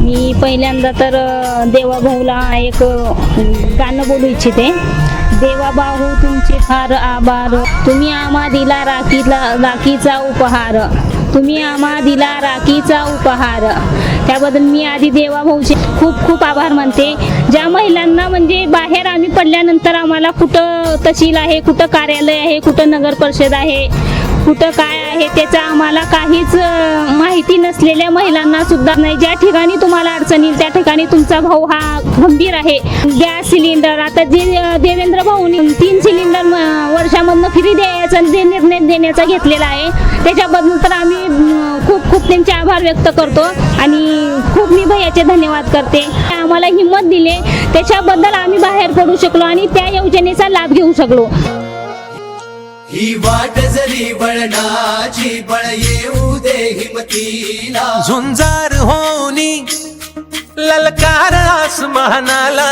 मी पहिल्यांदा तर देवाभाऊला एक गाणं बोलू इच्छिते. देवा भाऊ तुमचे फार आभार. तुम्ही आम्हा दिला राखीला राखीचा उपहार. तुम्ही आम्हा दिला राखीचा उपहार. त्याबद्दल मी आधी देवाभाऊचे खूप खूप आभार मानते. ज्या महिलांना म्हणजे बाहेर आम्ही पडल्यानंतर आम्हाला कुठं तहसील आहे कुठं कार्यालय आहे कुठं नगर परिषद आहे कुठं काय आहे त्याचा आम्हाला काहीच माहिती नसलेल्या महिलांना सुद्धा नाही. ज्या ठिकाणी तुम्हाला अडचण येईल त्या ठिकाणी तुमचा भाऊ हा गंभीर आहे. गॅस सिलेंडर आता जे देवेंद्र भाऊनी तीन सिलेंडर वर्षामधनं फ्री द्यायचा जे निर्णय देण्याचा घेतलेला आहे त्याच्याबद्दल त्यांचे आभार व्यक्त करतो आणि खूप मी भैयाचे धन्यवाद करते. आम्हाला हिंमत दिले. त्याच्याबद्दल आम्ही बाहेर पडू शकलो आणि त्या योजनेचा लाभ घेऊ शकलो. ही वाट जरी बळणाची बळ येऊ दे हिमतीला. झुंजार होनी ललकार आसमानाला.